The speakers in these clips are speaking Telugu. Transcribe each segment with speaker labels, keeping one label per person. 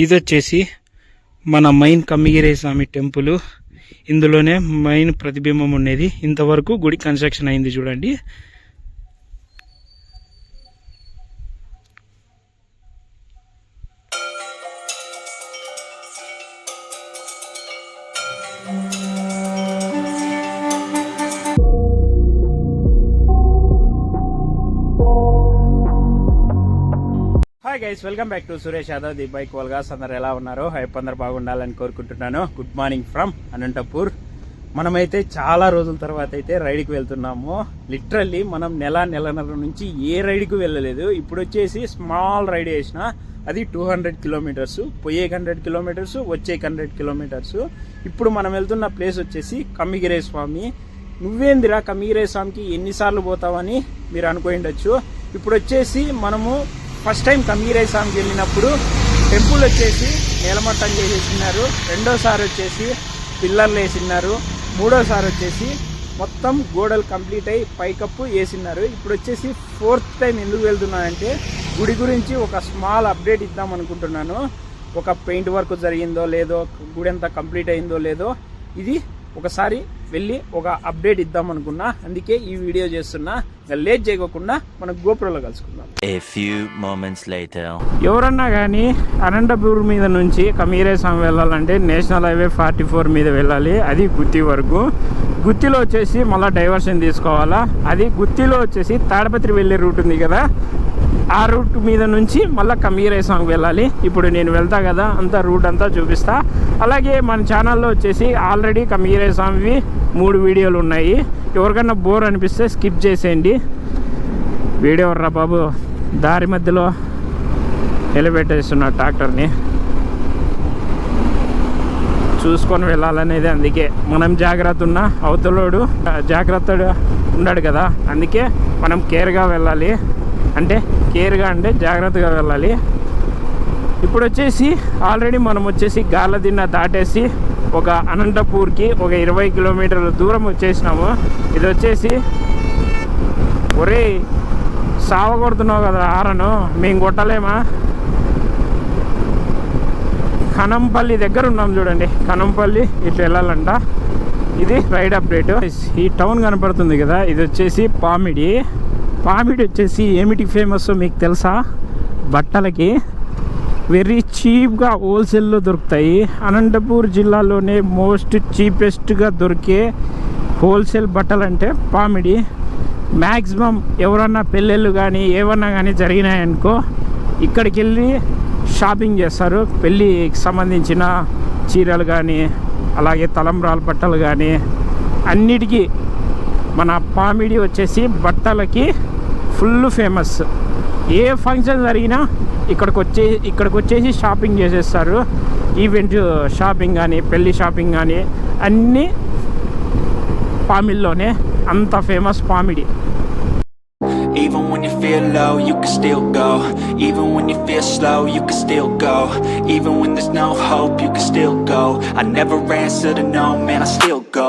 Speaker 1: ఇది వచ్చేసి మన మైన్ కమ్మిగిరే స్వామి టెంపుల్. ఇందులోనే మైన్ ప్రతిబింబం ఉండేది. ఇంతవరకు గుడి కన్స్ట్రక్షన్ అయింది చూడండి. Hi guys welcome back to Suresh Yadav the bike vlogs అందరు ఎలా ఉన్నారు? హైప్ అందరు బాగుండాలని కోరుకుంటున్నాను. గుడ్ మార్నింగ్ ఫ్రమ్ అనంతపూర్ మనమైతే చాలా రోజుల తర్వాత అయితే రైడ్కి వెళ్తున్నాము. లిటరల్లీ మనం నెల నెలన్నర నుంచి ఏ రైడ్కి వెళ్ళలేదు. ఇప్పుడు వచ్చేసి స్మాల్ రైడ్ వేసిన అది టూ హండ్రెడ్ కిలోమీటర్స్ పోయే హండ్రెడ్ కిలోమీటర్స్ వచ్చే హండ్రెడ్ కిలోమీటర్స్ ఇప్పుడు మనం వెళ్తున్న ప్లేస్ వచ్చేసి కమ్మిగిరే స్వామి. నువ్వేందిరా కమ్మిగిరే స్వామికి ఎన్నిసార్లు పోతావని మీరు అనుకోయిండొచ్చు. ఇప్పుడు వచ్చేసి మనము ఫస్ట్ టైం కమీరై స్వామికి వెళ్ళినప్పుడు టెంపుల్ వచ్చేసి నేలమట్టం చేసేసినారు. రెండోసారి వచ్చేసి పిల్లర్లు వేసినారు. మూడోసారి వచ్చేసి మొత్తం గోడలు కంప్లీట్ అయ్యి పైకప్పు వేసినారు. ఇప్పుడు వచ్చేసి ఫోర్త్ టైం ఎందుకు వెళ్తున్నానంటే గుడి గురించి ఒక స్మాల్ అప్డేట్ ఇద్దాం అనుకుంటున్నాను. ఒక పెయింట్ వర్క్ జరిగిందో లేదో గుడి అంతా కంప్లీట్ అయిందో లేదో ఇది ఒకసారి వెళ్ళి ఒక అప్డేట్ ఇద్దాం అనుకున్నా. అందుకే ఈ వీడియో చేస్తున్నా. లేట్ చేయకోకుండా మనం గోపురంలో కలుసుకుందాం.
Speaker 2: A few moments later.
Speaker 1: ఎవరన్నా కానీ అనంతపూర్ మీద నుంచి కమీరే స్వామి వెళ్ళాలంటే నేషనల్ హైవే ఫార్టీ ఫోర్ మీద వెళ్ళాలి. అది గుత్తి వరకు. గుత్తిలో వచ్చేసి మళ్ళీ డైవర్షన్ తీసుకోవాలా? అది గుత్తిలో వచ్చేసి తాడపత్రి వెళ్ళే రూట్ ఉంది కదా? ఆ రూట్ మీద నుంచి మళ్ళీ కమీరే స్వామికి వెళ్ళాలి. ఇప్పుడు నేను వెళ్తా కదా అంతా రూట్ అంతా చూపిస్తా. అలాగే మన ఛానల్లో వచ్చేసి ఆల్రెడీ కమీరే స్వామివి మూడు వీడియోలు ఉన్నాయి. ఎవరికన్నా బోర్ అనిపిస్తే స్కిప్ చేసేయండి. వీడియో రా బాబు. దారి మధ్యలో నిలబెట్టేస్తున్న ట్రాక్టర్ని. చూసుకొని వెళ్ళాలనేది అందుకే. మనం జాగ్రత్త ఉన్నా అవతలోడు జాగ్రత్త ఉన్నాడు కదా. అందుకే మనం కేర్గా వెళ్ళాలి. అంటే కేర్గా అంటే జాగ్రత్తగా వెళ్ళాలి. ఇప్పుడు వచ్చేసి ఆల్రెడీ మనం వచ్చేసి గాలదిన్న దాటేసి ఒక అనంతపూర్కి ఒక ఇరవై కిలోమీటర్ల దూరం వచ్చేసినాము. ఇది వచ్చేసి ఒరే సావ కొడుతున్నావు కదా ఆరను మేము కొట్టలేమా? కనంపల్లి దగ్గర ఉన్నాం చూడండి కనంపల్లి ఇట్లా వెళ్ళాలంట. ఇది రైడ్ అప్డేట్. ఈ టౌన్ కనపడుతుంది కదా ఇది వచ్చేసి పామిడి. పామిడి వచ్చేసి ఏమిటి ఫేమస్ మీకు తెలుసా? బట్టలకి. వెరీ చీప్గా హోల్సేల్లో దొరుకుతాయి. అనంతపూర్ జిల్లాలోనే మోస్ట్ చీపెస్ట్గా దొరికే హోల్సేల్ బట్టలు అంటే పామిడి. మ్యాక్సిమం ఎవరన్నా పెళ్ళిళ్ళు కానీ ఏమన్నా కానీ జరిగినాయనుకో ఇక్కడికి వెళ్ళి షాపింగ్ చేస్తారు. పెళ్ళికి సంబంధించిన చీరలు కానీ అలాగే తలంబ్రాల బట్టలు కానీ అన్నిటికీ మన పామిడి వచ్చేసి బట్టలకి ఫుల్ ఫేమస్. ఏ ఫంక్షన్ జరిగినా ఇక్కడికి వచ్చే ఇక్కడికి వచ్చేసి షాపింగ్ చేసేస్తారు ఈవెంట్ షాపింగ్ కానీ పెళ్ళి షాపింగ్ కానీ అన్నీ పామిల్లోనే అంత famous Pamidi
Speaker 3: Even when you feel low, you can still go. Even when you feel slow, you can still go. Even when there's no hope, you can still go. I never answer to no, man, I still go,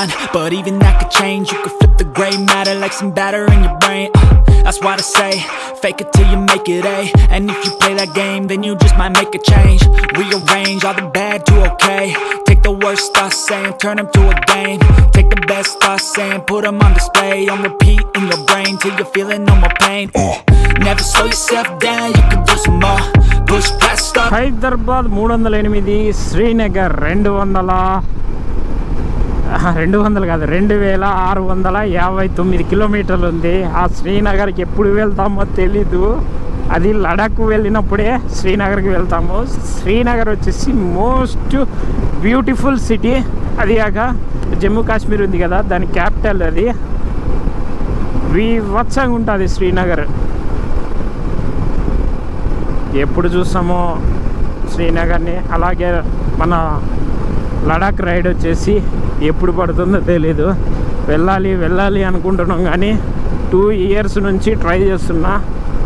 Speaker 3: mind, but even that could change. You could flip the gray matter like some batter in your brain. Uh, That's why to say Fake it till you make it A And if you play that game, then you just might make a change Rearrange all the bad to okay Take the worst thoughts saying, turn them to a game Take the best thoughts saying, put them on display On repeat in your brain till you're feeling no more pain Never slow yourself down, you can do some more Push past stuff
Speaker 1: Hyderabad మూడు వందల ఎనిమిది శ్రీనగర్ రెండు వందల ఆహా, రెండు వందలు కాదు రెండు వేల ఆరు వందల యాభై తొమ్మిది కిలోమీటర్లు ఉంది. ఆ శ్రీనగర్కి ఎప్పుడు వెళ్తామో తెలీదు. అది లడాక్ వెళ్ళినప్పుడే శ్రీనగర్కి వెళ్తాము. శ్రీనగర్ వచ్చేసి మోస్ట్ బ్యూటిఫుల్ సిటీ. అది కాక జమ్మూ కాశ్మీర్ ఉంది కదా దాని క్యాపిటల్ అది. వివత్సంగా ఉంటుంది శ్రీనగర్. ఎప్పుడు చూస్తామో శ్రీనగర్ని. అలాగే మన లడాక్ రైడ్ వచ్చేసి ఎప్పుడు పడుతుందో తెలీదు. వెళ్ళాలి వెళ్ళాలి అనుకుంటున్నాం కానీ టూ ఇయర్స్ నుంచి ట్రై చేస్తున్నా.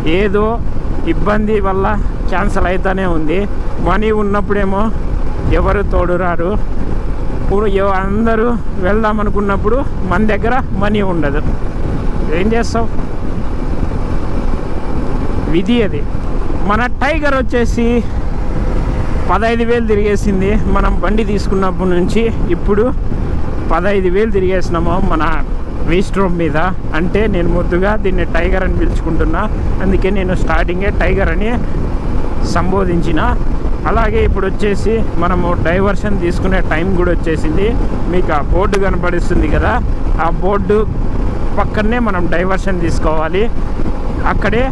Speaker 1: ఏదో ఇబ్బంది వల్ల క్యాన్సిల్ అవుతానే ఉంది. మనీ ఉన్నప్పుడేమో ఎవరు తోడురారు. ఇప్పుడు అందరూ వెళ్దాం అనుకున్నప్పుడు మన దగ్గర మనీ ఉండదు. ఏం చేస్తావు? విధి అది. మన టైగర్ వచ్చేసి పదహైదు వేలు తిరిగేసింది మనం బండి తీసుకున్నప్పటి నుంచి. ఇప్పుడు పదహైదు వేలు తిరిగేసినాము మన వీస్ట్రోమ్ మీద. అంటే నేను ముద్దుగా దీన్ని టైగర్ అని పిలుచుకుంటున్నా. అందుకే నేను స్టార్టింగే టైగర్ అని సంబోధించిన. అలాగే ఇప్పుడు వచ్చేసి మనము డైవర్షన్ తీసుకునే టైం కూడా వచ్చేసింది. మీకు ఆ బోర్డు కనపడిస్తుంది కదా. ఆ బోర్డు పక్కనే మనం డైవర్షన్ తీసుకోవాలి. అక్కడే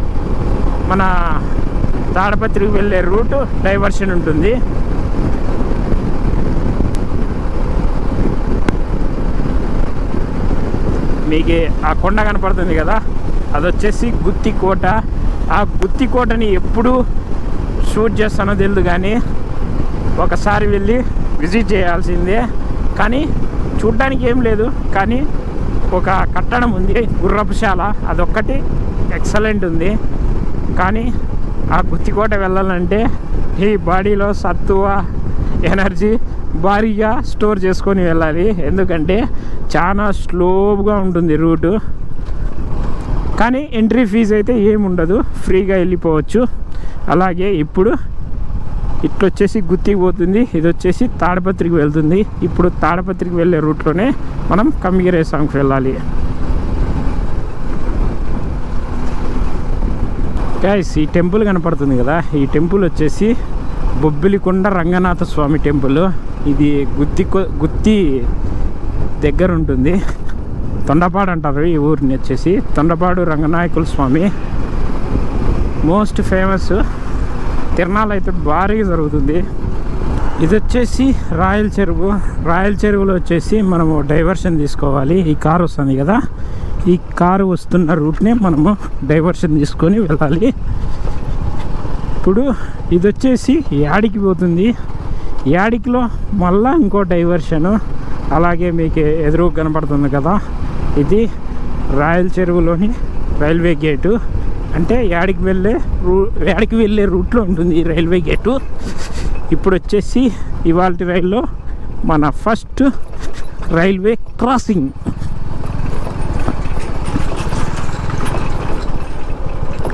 Speaker 1: మన తాడపత్రికి వెళ్ళే రూటు డైవర్షన్ ఉంటుంది. మీకు ఆ కొండ కనపడుతుంది కదా? అది వచ్చేసి గుత్తి కోట ఆ గుత్తి కోటని ఎప్పుడు షూట్ చేస్తానో తెలియదు కానీ ఒకసారి వెళ్ళి విజిట్ చేయాల్సిందే. కానీ చూడ్డానికి ఏం లేదు. కానీ ఒక కట్టడం ఉంది గుర్రపుశాల అదొక్కటి ఎక్సలెంట్ ఉంది. కానీ ఆ గుత్తికోట వెళ్ళాలంటే ఈ బాడీలో సత్తువ ఎనర్జీ భారీగా స్టోర్ చేసుకొని వెళ్ళాలి. ఎందుకంటే చాలా స్లోగా ఉంటుంది రూటు. కానీ ఎంట్రీ ఫీజు అయితే ఏమి ఉండదు ఫ్రీగా వెళ్ళిపోవచ్చు. అలాగే ఇప్పుడు ఇట్లా వచ్చేసి గుత్తికి పోతుంది. ఇది వచ్చేసి తాడపత్రికి వెళ్తుంది. ఇప్పుడు తాడపత్రికి వెళ్ళే రూట్లోనే మనం కమ్మిగిరేసాంకి వెళ్ళాలి. గైస్ ఈ టెంపుల్ కనపడుతుంది కదా. ఈ టెంపుల్ వచ్చేసి బొబ్బిలికొండ రంగనాథ స్వామి టెంపుల్. ఇది గుత్తి గుత్తి దగ్గర ఉంటుంది. తొండపాడు అంటారు ఈ ఊరిని వచ్చేసి. తొండపాడు రంగనాయకుల స్వామి. Most famous. తిరణాలు అయితే భారీగా జరుగుతుంది. ఇది వచ్చేసి రాయల్ చెరువు. రాయల్ చెరువులో వచ్చేసి మనము డైవర్షన్ తీసుకోవాలి. ఈ కారు వస్తుంది కదా. ఈ కారు వస్తున్న రూట్నే మనము డైవర్షన్ తీసుకొని వెళ్ళాలి. ఇప్పుడు ఇది వచ్చేసి యాడికి పోతుంది. యాడికిలో మళ్ళా ఇంకో డైవర్షను. అలాగే మీకు ఎదురు కనపడుతుంది కదా. ఇది రాయల్ చెరువులోని రైల్వే గేటు. అంటే యాడికి వెళ్ళే రూ యాడికి వెళ్ళే రూట్లో ఉంటుంది ఈ రైల్వే గేటు. ఇప్పుడు వచ్చేసి ఇవాళ రైల్లో మన ఫస్ట్ రైల్వే క్రాసింగ్.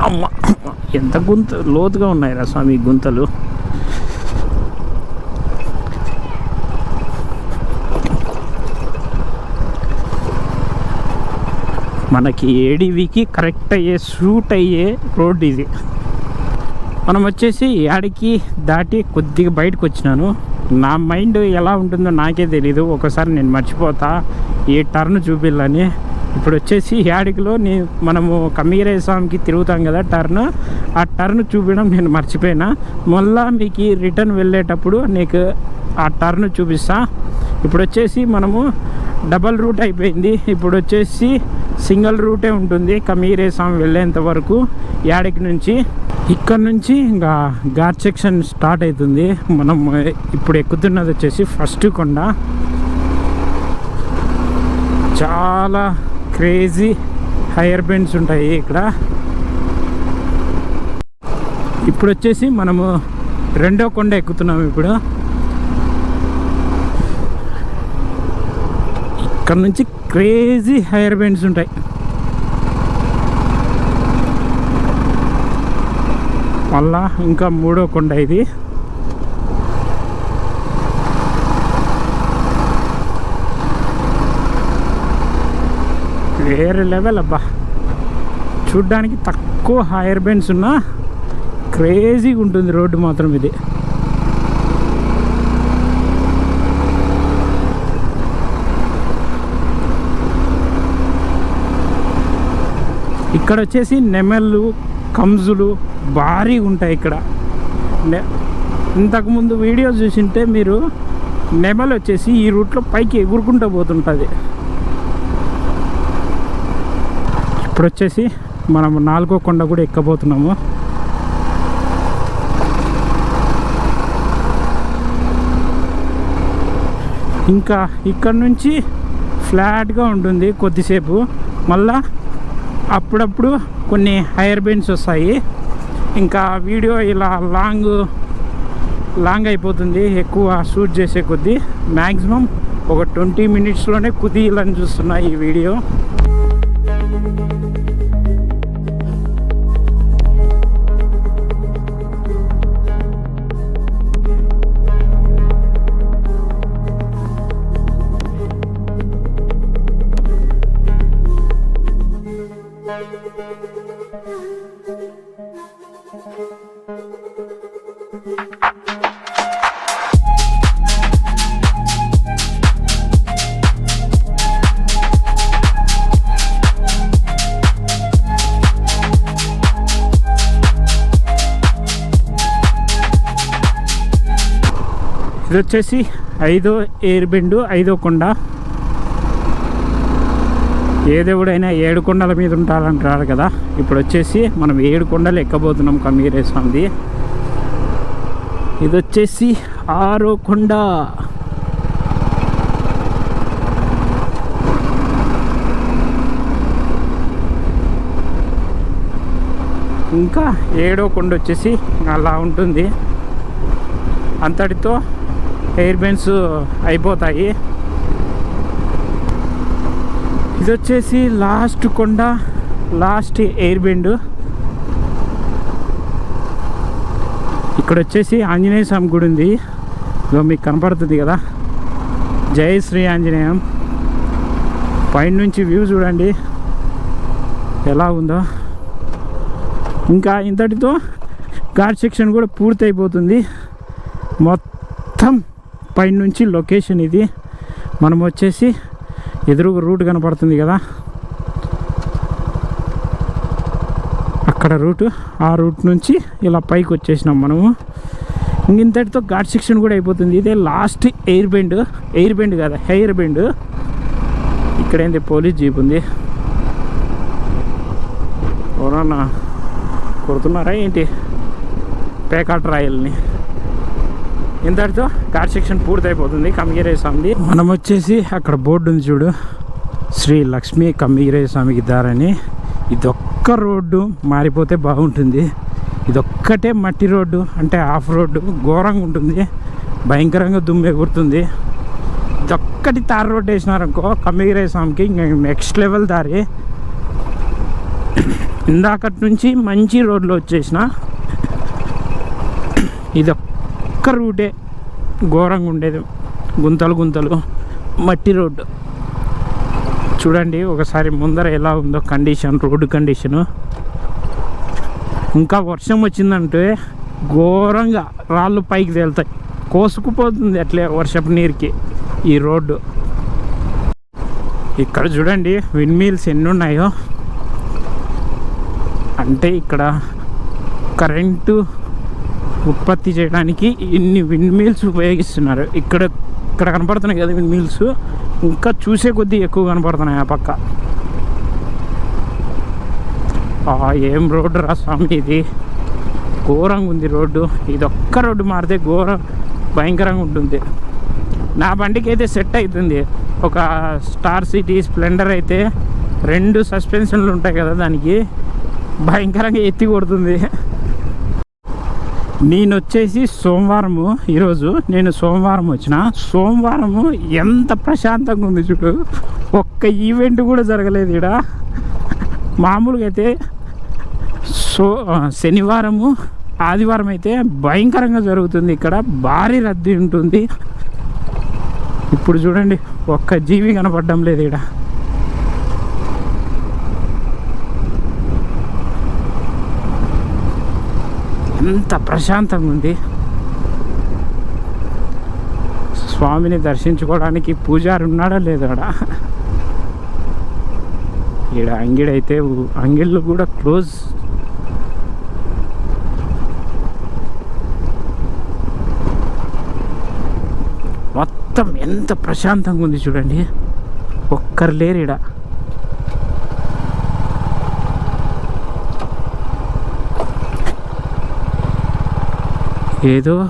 Speaker 1: అమ్మ. ఎంత గుంత లోతుగా ఉన్నాయిరా స్వామి గుంతలు. మనకి ఏడివికి కరెక్ట్ అయ్యే సూట్ అయ్యే రోడ్ ఇది. మనం వచ్చేసి యాడికి దాటి కొద్దిగా బయటకు వచ్చినాను. నా మైండ్ ఎలా ఉంటుందో నాకే తెలీదు. ఒకసారి నేను మర్చిపోతా. ఈ టర్న్ చూపిల్లని. ఇప్పుడు వచ్చేసి యాడికిలో నీ మనము కమ్మీరే స్వామికి తిరుగుతాం కదా టర్న్ ఆ టర్న్ చూపించడం నేను మర్చిపోయినా. మళ్ళా మీకు రిటర్న్ వెళ్ళేటప్పుడు నీకు ఆ టర్న్ చూపిస్తా. ఇప్పుడు వచ్చేసి మనము డబల్ రూట్ అయిపోయింది. ఇప్పుడు వచ్చేసి సింగిల్ రూటే ఉంటుంది కమీరే స్వామి వెళ్ళేంత వరకు యాడికి నుంచి. ఇక్కడ నుంచి ఇంకా ఘాట్ సెక్షన్ స్టార్ట్ అవుతుంది మనం ఇప్పుడు ఎక్కుతున్నది వచ్చేసి ఫస్ట్ కొండ. చాలా క్రేజీ హైయర్ బెండ్స్ ఉంటాయి ఇక్కడ. ఇప్పుడు వచ్చేసి మనము రెండో కొండ ఎక్కుతున్నాము ఇప్పుడు. ఇక్కడ నుంచి క్రేజీ హైయర్ బెండ్స్ ఉంటాయి. మళ్ళా ఇంకా మూడో కొండ ఇది. వేరే లెవెల్ అబ్బా. చూడ్డానికి తక్కువ హైయర్ బెండ్స్ ఉన్నా క్రేజీగా ఉంటుంది రోడ్డు మాత్రం ఇది. ఇక్కడ వచ్చేసి నెమళ్ళు కంజులు భారీగా ఉంటాయి ఇక్కడ. నె ఇంతకుముందు వీడియో చూసింటే మీరు నెమలు వచ్చేసి ఈ రూట్లో పైకి ఎగురుకుంటూ పోతుంటుంది. ఇప్పుడు వచ్చేసి మనం నాలుగో కొండ కూడా ఎక్కబోతున్నాము. ఇంకా ఇక్కడ నుంచి ఫ్లాట్గా ఉంటుంది కొద్దిసేపు. మళ్ళా అప్పుడప్పుడు కొన్ని హైయర్ బెండ్స్ వస్తాయి. ఇంకా వీడియో ఇలా లాంగ్ లాంగ్ అయిపోతుంది. ఎక్కువ షూట్ చేసే కొద్దీ మ్యాక్సిమం ఒక ట్వంటీ మినిట్స్లోనే కుదీయాలని చూస్తున్నా ఈ వీడియో. ఇది వచ్చేసి ఐదో ఎయిర్ బెండ్ ఐదో కొండ. ఏ దేవుడైనా ఏడు కొండల మీద ఉంటారంటారు కదా. ఇప్పుడు వచ్చేసి మనం ఏడు కొండలు ఎక్కబోతున్నాం కమీరే స్వామిది. ఇది వచ్చేసి ఆరో కొండ. ఇంకా ఏడో కొండ వచ్చేసి అలా ఉంటుంది. అంతటితో ఎయిర్ బెన్స్ అయిపోతాయి. ఇది వచ్చేసి లాస్ట్ కొండ లాస్ట్ ఎయిర్ బెండ్. ఇక్కడ వచ్చేసి ఆంజనేయ స్వామి గుడి ఉంది. ఇదో మీకు కనపడుతుంది కదా. జై శ్రీ ఆంజనేయం. పైన నుంచి వ్యూ చూడండి. ఎలా ఉందో. ఇంకా ఇంతటితో ఘాట్ సెక్షన్ కూడా పూర్తి అయిపోతుంది మొత్తం పైనుంచి లొకేషన్ ఇది. మనం వచ్చేసి ఎదురుగా రూట్ కనపడుతుంది కదా. అక్కడ రూట్ ఆ రూట్ నుంచి ఇలా పైకి వచ్చేసినాం మనము. ఇంతటితో ఘాట్ సెక్షన్ కూడా అయిపోతుంది. ఇదే last air bend. Air bend కదా హెయిర్ బెండ్. ఇక్కడ ఏంటి పోలీస్ జీప్ ఉంది. ఎవరన్నా కొడుతున్నారా ఏంటి? పేకాట్ రాయల్ని. ఇంతటితో కార్ సెక్షన్ పూర్తయిపోతుంది. కమ్మిగిరే స్వామిది. మనం వచ్చేసి అక్కడ బోర్డు ఉంది చూడు. శ్రీ లక్ష్మీ కమిగిరే స్వామికి దారని ఇదొక్క రోడ్డు మారిపోతే బాగుంటుంది. ఇదొక్కటే మట్టి రోడ్డు అంటే ఆఫ్ రోడ్డు. ఘోరంగా ఉంటుంది. భయంకరంగా దుమ్ము ఎగురుతుంది. ఇదొక్కటి తార రోడ్డు వేసినారనుకో కమ్మిగిరే స్వామికి ఇంకా నెక్స్ట్ లెవెల్ దారి. ఇందాకటి నుంచి మంచి రోడ్లో వచ్చేసిన. ఇది ఒక్క రూటే ఘోరంగా ఉండేది. గుంతలు గుంతలు మట్టి రోడ్డు. చూడండి ఒకసారి ముందర ఎలా ఉందో కండిషన్ రోడ్డు కండిషను ఇంకా వర్షం వచ్చిందంటే ఘోరంగా రాళ్ళు పైకి తేలుతాయి. కోసుకుపోతుంది అట్లే వర్షపు నీరుకి ఈ రోడ్డు. ఇక్కడ చూడండి విండ్ మిల్స్ ఎన్ని ఉన్నాయో అంటే ఇక్కడ కరెంటు ఉత్పత్తి చేయడానికి ఇన్ని విండ్ మిల్స్ ఉపయోగిస్తున్నారు. ఇక్కడ ఇక్కడ కనపడుతున్నాయి కదా విండ్ మిల్స్. ఇంకా చూసే కొద్దీ ఎక్కువ కనపడుతున్నాయి ఆ పక్క. ఏం రోడ్డు రా స్వామి ఇది? ఘోరంగా ఉంది రోడ్డు. ఇది ఒక్క రోడ్డు మారితే ఘోరం భయంకరంగా ఉంటుంది. నా బండికి అయితే సెట్ అవుతుంది ఒక స్టార్ సిటీ స్ప్లెండర్ అయితే రెండు సస్పెన్షన్లు ఉంటాయి కదా దానికి. భయంకరంగా ఎత్తి కొడుతుంది. నేను వచ్చేసి సోమవారము. ఈరోజు నేను సోమవారం వచ్చిన. సోమవారము ఎంత ప్రశాంతంగా ఉంది చూడు. ఒక్క ఈవెంట్ కూడా జరగలేదు ఇక్కడ మామూలుగా అయితే సో శనివారము ఆదివారం అయితే భయంకరంగా జరుగుతుంది ఇక్కడ. భారీ రద్దీ ఉంటుంది. ఇప్పుడు చూడండి ఒక్క జీవి కనపడడం లేదు ఇక్కడ ఎంత ప్రశాంతంగా ఉంది. స్వామిని దర్శించుకోవడానికి పూజారి ఉన్నాడా లేదాడా? ఈడ అంగిడైతే అంగిళ్ళు కూడా క్లోజ్. మొత్తం ఎంత ప్రశాంతంగా ఉంది చూడండి. ఒక్కరు లేరు ఈడ. ఏదో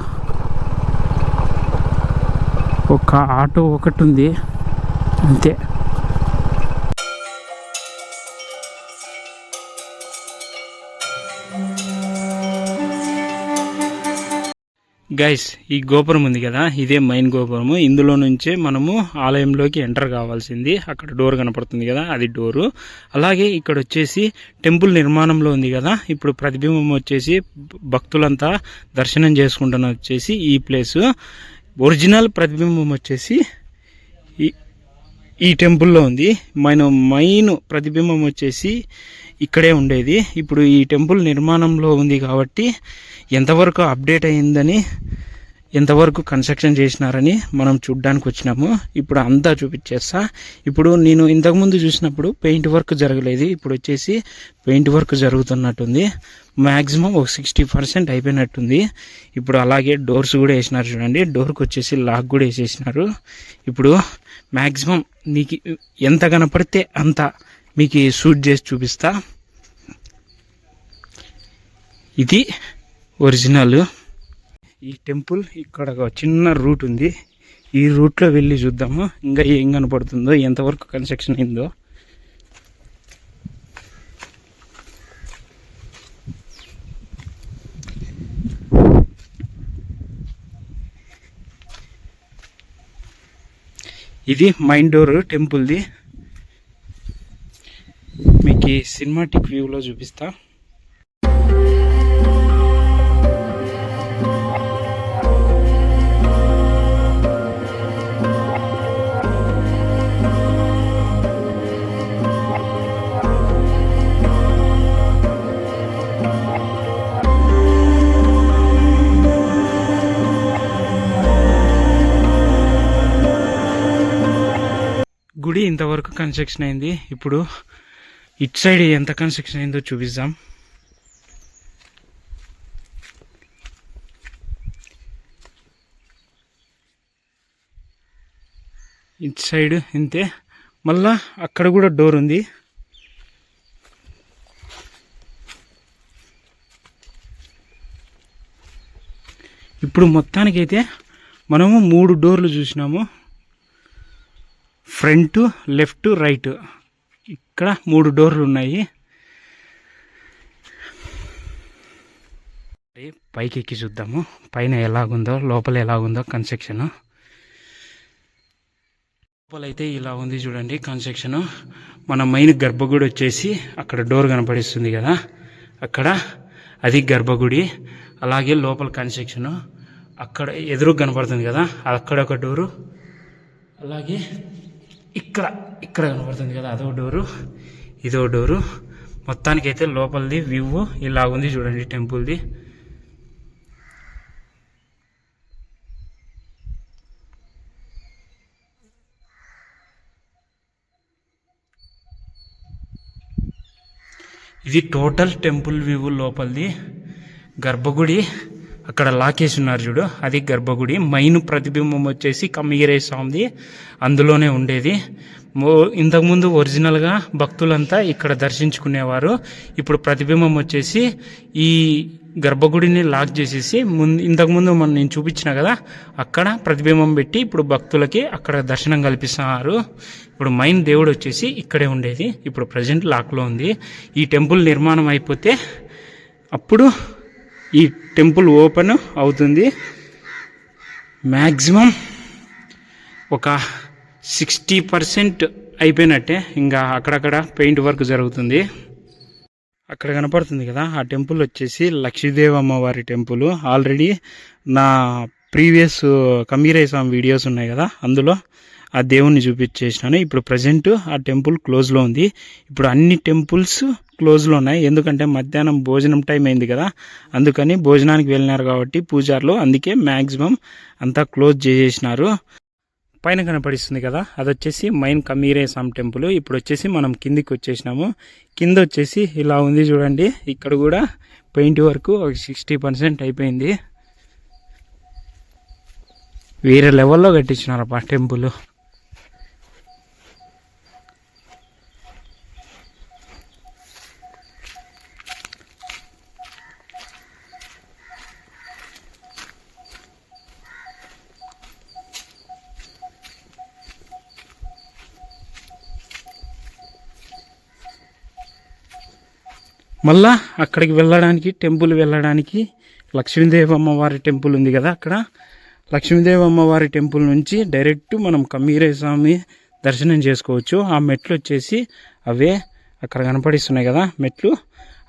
Speaker 1: ఒక ఆటో ఒకటి ఉంది. అంతే. గైస్ ఈ గోపురం ఉంది కదా ఇదే మెయిన్ గోపురము. ఇందులో నుంచే మనము ఆలయంలోకి ఎంటర్ కావాల్సింది. అక్కడ డోర్ కనపడుతుంది కదా అది డోరు అలాగే ఇక్కడ వచ్చేసి టెంపుల్ నిర్మాణంలో ఉంది కదా ఇప్పుడు ప్రతిబింబం వచ్చేసి భక్తులంతా దర్శనం చేసుకుంటున్న వచ్చేసి ఈ ప్లేస్ ఒరిజినల్ ప్రతిబింబం వచ్చేసి ఈ టెంపుల్లో ఉంది. మన మెయిన్ ప్రతిబింబం వచ్చేసి ఇక్కడే ఉండేది. ఇప్పుడు ఈ టెంపుల్ నిర్మాణంలో ఉంది కాబట్టి ఎంతవరకు అప్డేట్ అయిందని ఎంతవరకు కన్స్ట్రక్షన్ చేసినారని మనం చూడ్డానికి వచ్చినాము. ఇప్పుడు అంతా చూపించేస్తా. ఇప్పుడు నేను ఇంతకుముందు చూసినప్పుడు పెయింట్ వర్క్ జరగలేదు. ఇప్పుడు వచ్చేసి పెయింట్ వర్క్ జరుగుతున్నట్టుంది. మ్యాక్సిమం ఒక సిక్స్టీ పర్సెంట్ అయిపోయినట్టుంది. ఇప్పుడు అలాగే డోర్స్ కూడా వేసినారు చూడండి. డోర్కి వచ్చేసి లాక్ కూడా వేసేసినారు. ఇప్పుడు మ్యాక్సిమం నీకు ఎంత కనపడితే అంత మీకు షూట్ చేసి చూపిస్తా. ఇది ఒరిజినల్. ఈ టెంపుల్ ఇక్కడ ఒక చిన్న రూట్ ఉంది. ఈ రూట్లో వెళ్ళి చూద్దాము. ఇంకా ఏం కనపడుతుందో ఎంతవరకు కన్స్ట్రక్షన్ అయిందో. ఇది మైండ్ డోర్ టెంపుల్ది. మీకు సినిమాటిక్ వ్యూలో చూపిస్తా. గుడి ఇంతవరకు కన్స్ట్రక్షన్ అయింది. ఇప్పుడు ఇట్ సైడ్ ఎంత కన్స్ట్రక్షన్ అయిందో చూపిద్దాం. ఇట్ సైడ్ ఇంతే. మళ్ళా అక్కడ కూడా డోర్ ఉంది. ఇప్పుడు మొత్తానికైతే మనము మూడు డోర్లు చూసినాము. Front left right. ఇక్కడ మూడు డోర్లు ఉన్నాయి. పైకి ఎక్కి చూద్దాము. పైన ఎలాగుందో లోపల ఎలాగుందో కన్స్ట్రక్షన్. లోపలైతే ఇలా ఉంది చూడండి కన్స్ట్రక్షన్. మన మెయిన్ గర్భగుడి వచ్చేసి అక్కడ డోర్ కనపడిస్తుంది కదా. అక్కడ అది గర్భగుడి. అలాగే లోపల కన్స్ట్రక్షన్. అక్కడ ఎదురు కనపడుతుంది కదా. అక్కడ ఒక డోరు. అలాగే ఇక్కడ ఇక్కడ కనపడుతుంది కదా అదో డోరు ఇదో డోరు. మొత్తానికైతే లోపలిది వ్యూ ఇలా ఉంది చూడండి టెంపుల్ది. ఇది టోటల్ టెంపుల్ వ్యూ లోపలిది. గర్భగుడి అక్కడ లాకేష్ ఉన్నారు చూడు. అది గర్భగుడి. మైన్ ప్రతిబింబం వచ్చేసి కమ్మిగిరే స్వామిది. అందులోనే ఉండేది. మో ఇంతకుముందు ఒరిజినల్గా భక్తులంతా ఇక్కడ దర్శించుకునేవారు. ఇప్పుడు ప్రతిబింబం వచ్చేసి ఈ గర్భగుడిని లాక్ చేసేసి ముందు ఇంతకుముందు మనం నేను చూపించిన కదా అక్కడ ప్రతిబింబం పెట్టి ఇప్పుడు భక్తులకి అక్కడ దర్శనం కల్పిస్తున్నారు ఇప్పుడు మైన్ దేవుడు వచ్చేసి ఇక్కడే ఉండేది. ఇప్పుడు ప్రజెంట్ లాక్లో ఉంది. ఈ టెంపుల్ నిర్మాణం అయిపోతే అప్పుడు ఈ టెంపుల్ ఓపెన్ అవుతుంది. మ్యాక్సిమం ఒక సిక్స్టీ పర్సెంట్ అయిపోయినట్టే ఇంకా అక్కడక్కడ పెయింట్ వర్క్ జరుగుతుంది. అక్కడ కనపడుతుంది కదా ఆ టెంపుల్ వచ్చేసి లక్ష్మీదేవి అమ్మవారి టెంపుల్. ఆల్రెడీ నా ప్రీవియస్ కమీరేసాం వీడియోస్ ఉన్నాయి కదా అందులో ఆ దేవుణ్ణి చూపించేసినాను. ఇప్పుడు ప్రజెంట్ ఆ టెంపుల్ క్లోజ్లో ఉంది. ఇప్పుడు అన్ని టెంపుల్స్ క్లోజ్లో ఉన్నాయి. ఎందుకంటే మధ్యాహ్నం భోజనం టైం అయింది కదా. అందుకని భోజనానికి వెళ్ళినారు కాబట్టి పూజార్లు అందుకే మ్యాక్సిమం అంతా క్లోజ్ చేసేసినారు. పైన కనపడిస్తుంది కదా. అది వచ్చేసి మైన్ కమీరేసాం టెంపుల్. ఇప్పుడు వచ్చేసి మనం కిందికి వచ్చేసినాము. కింద వచ్చేసి ఇలా ఉంది చూడండి. ఇక్కడ కూడా పెయింట్ వరకు ఒక సిక్స్టీ పర్సెంట్ అయిపోయింది. వేరే లెవెల్లో కట్టించినారప్ప టెంపుల్. మళ్ళా అక్కడికి వెళ్ళడానికి టెంపుల్ వెళ్ళడానికి లక్ష్మీదేవి అమ్మవారి టెంపుల్ ఉంది కదా అక్కడ. లక్ష్మీదేవి అమ్మవారి టెంపుల్ నుంచి డైరెక్ట్ మనం కమ్మీరే స్వామి దర్శనం చేసుకోవచ్చు. ఆ మెట్లు వచ్చేసి అవే అక్కడ కనపడిస్తున్నాయి కదా మెట్లు.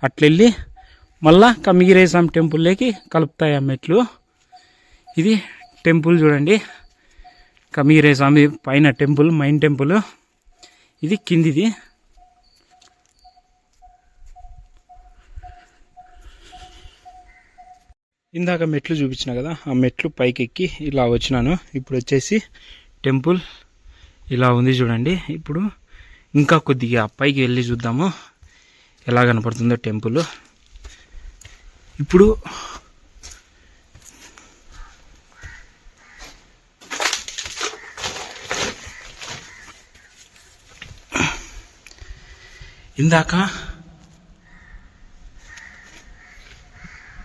Speaker 1: అట్లెళ్ళి మళ్ళా కమ్మీరే స్వామి టెంపుల్లోకి కలుపుతాయి ఆ మెట్లు. ఇది టెంపుల్ చూడండి. కమీరే స్వామి పైన టెంపుల్ మైన్ టెంపుల్. ఇది కిందిది. ఇందాక మెట్లు చూపించిన కదా ఆ మెట్లు పైకి ఎక్కి ఇలా వచ్చినాను. ఇప్పుడు వచ్చేసి టెంపుల్ ఇలా ఉంది చూడండి. ఇప్పుడు ఇంకా కొద్దిగా పైకి వెళ్ళి చూద్దాము. ఎలా కనపడుతుందో టెంపుల్. ఇప్పుడు ఇందాక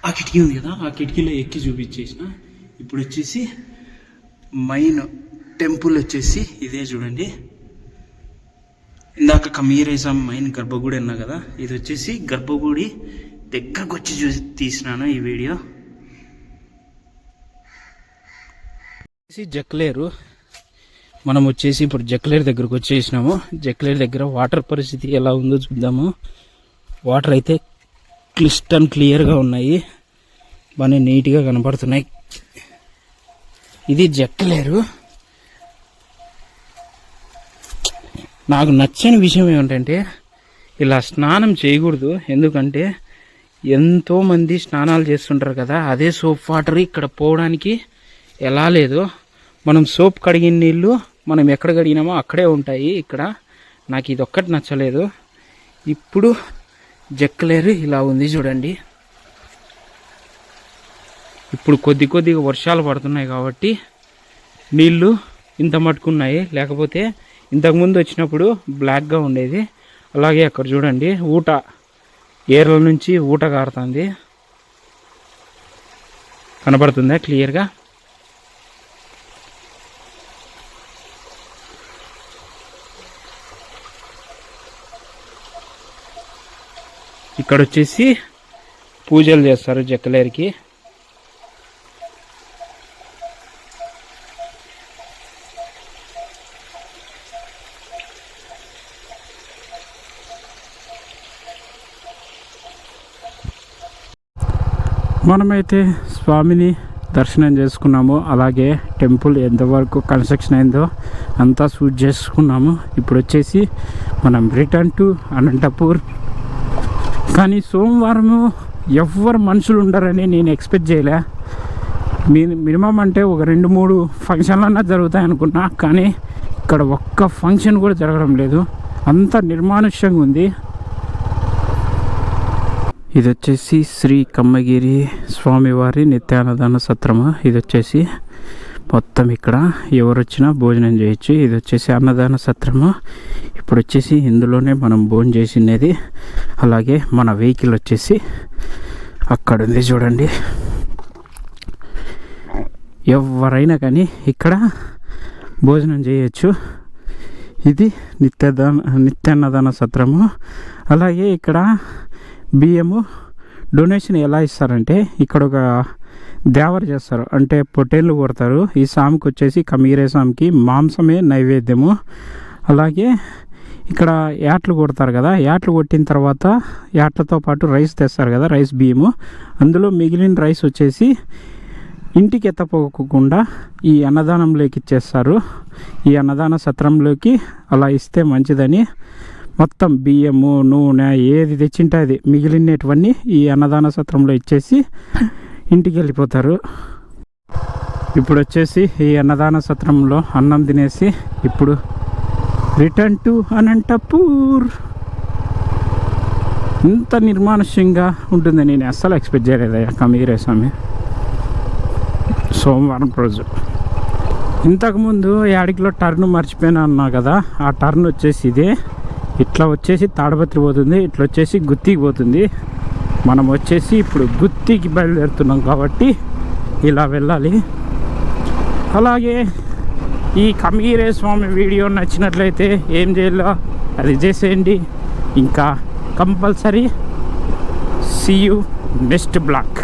Speaker 1: ఆ కిటికీ ఉంది కదా ఆ కిటికీలో ఎక్కి చూపించేసిన. ఇప్పుడు వచ్చేసి మైన్ టెంపుల్ వచ్చేసి ఇదే చూడండి. ఇందాక కమీరేసాం మైన్ గర్భగుడి అన్నా కదా ఇది వచ్చేసి గర్భగుడి దగ్గరకు వచ్చి చూసి తీసినాను ఈ వీడియో. వచ్చేసి జక్లేరు. మనం వచ్చేసి ఇప్పుడు జక్లేరు దగ్గరకు వచ్చేసినాము. జక్లేరు దగ్గర వాటర్ పరిస్థితి ఎలా ఉందో చూద్దాము. వాటర్ అయితే క్లిస్టన్ క్లియర్గా ఉన్నాయి. బాగా నీట్గా కనపడుతున్నాయి. ఇది జక్కలేరు. నాకు నచ్చని విషయం ఏమిటంటే ఇలా స్నానం చేయకూడదు. ఎందుకంటే ఎంతోమంది స్నానాలు చేస్తుంటారు కదా అదే సోప్ వాటర్ ఇక్కడ పోవడానికి ఎలా లేదు. మనం సోప్ కడిగిన నీళ్ళు మనం ఎక్కడ కడిగినామో అక్కడే ఉంటాయి ఇక్కడ. నాకు ఇది ఒక్కటి నచ్చలేదు. ఇప్పుడు జక్కలేరు ఇలా ఉంది చూడండి. ఇప్పుడు కొద్ది కొద్దిగా వర్షాలు పడుతున్నాయి కాబట్టి నీళ్ళు ఇంత మట్టుకున్నాయి లేకపోతే ఇంతకుముందు వచ్చినప్పుడు బ్లాక్గా ఉండేది. అలాగే అక్కడ చూడండి ఊట ఏర్ల నుంచి ఊట కారుతుంది కనపడుతుందా క్లియర్గా ఇక్కడ వచ్చేసి పూజలు చేస్తారు జక్కలేరికి. మనమైతే స్వామిని దర్శనం చేసుకున్నాము. అలాగే టెంపుల్ ఎంతవరకు కన్స్ట్రక్షన్ అయిందో అంతా షూట్ చేసుకున్నాము. ఇప్పుడు వచ్చేసి మనం రిటర్న్ టు అనంతపూర్. కానీ సోమవారము ఎవ్వరు మనుషులు ఉండరని నేను ఎక్స్పెక్ట్ చేయలే. మీ మినిమం అంటే ఒక రెండు మూడు ఫంక్షన్లన్నా జరుగుతాయి అనుకున్నా కానీ ఇక్కడ ఒక్క ఫంక్షన్ కూడా జరగడం లేదు. అంత నిర్మానుష్యంగా ఉంది. ఇది వచ్చేసి శ్రీ కమ్మగిరి స్వామివారి నిత్యాన్నదాన సత్రము. ఇది వచ్చేసి మొత్తం ఇక్కడ ఎవరు వచ్చినా భోజనం చేయొచ్చు. ఇది వచ్చేసి అన్నదాన సత్రము. ఇప్పుడు వచ్చేసి ఇందులోనే మనం భోజనం చేసినది. అలాగే మన వెహికల్ వచ్చేసి అక్కడ ఉంది చూడండి. ఎవరైనా కానీ ఇక్కడ భోజనం చేయొచ్చు. ఇది నిత్యదాన నిత్యాన్నదాన సత్రము. అలాగే ఇక్కడ బియ్యము డొనేషన్ ఎలా ఇస్తారంటే ఇక్కడ ఒక దేవర చేస్తారు. అంటే పొట్టేళ్ళు కొడతారు ఈ సామికి వచ్చేసి కమీరే సామికి మాంసమే నైవేద్యము. అలాగే ఇక్కడ యాట్లు కొడతారు కదా. యాట్లు కొట్టిన తర్వాత యాట్లతో పాటు రైస్ తెస్తారు కదా రైస్ బియ్యము. అందులో మిగిలిన రైస్ వచ్చేసి ఇంటికి ఎత్తపోకుండా ఈ అన్నదానంలోకి ఇచ్చేస్తారు. ఈ అన్నదాన సత్రంలోకి అలా ఇస్తే మంచిదని మొత్తం బియ్యము నూనె ఏది తెచ్చింటే అది మిగిలినటువన్నీ ఈ అన్నదాన సత్రంలో ఇచ్చేసి ఇంటికి వెళ్ళిపోతారు. ఇప్పుడు వచ్చేసి ఈ అన్నదాన సత్రంలో అన్నం తినేసి ఇప్పుడు రిటర్న్ టు అనంతపూర్. ఇంత నిర్మానుష్యంగా ఉంటుంది నేను అస్సలు ఎక్స్పెక్ట్ చేయలేదు కమీరే స్వామి. సోమవారం రోజు. ఇంతకుముందు యాడికిలో టర్న్ మర్చిపోయినా అన్నా కదా ఆ టర్న్ వచ్చేసి ఇదే. ఇట్లా వచ్చేసి తాడపత్రి పోతుంది ఇట్లా వచ్చేసి గుత్తికి పోతుంది. మనం వచ్చేసి ఇప్పుడు గుత్తికి బయలుదేరుతున్నాం కాబట్టి ఇలా వెళ్ళాలి. అలాగే ఈ కమీరే స్వామి వీడియో నచ్చినట్లయితే ఏం చేయాలో అది చేసేయండి. ఇంకా compulsory see you next block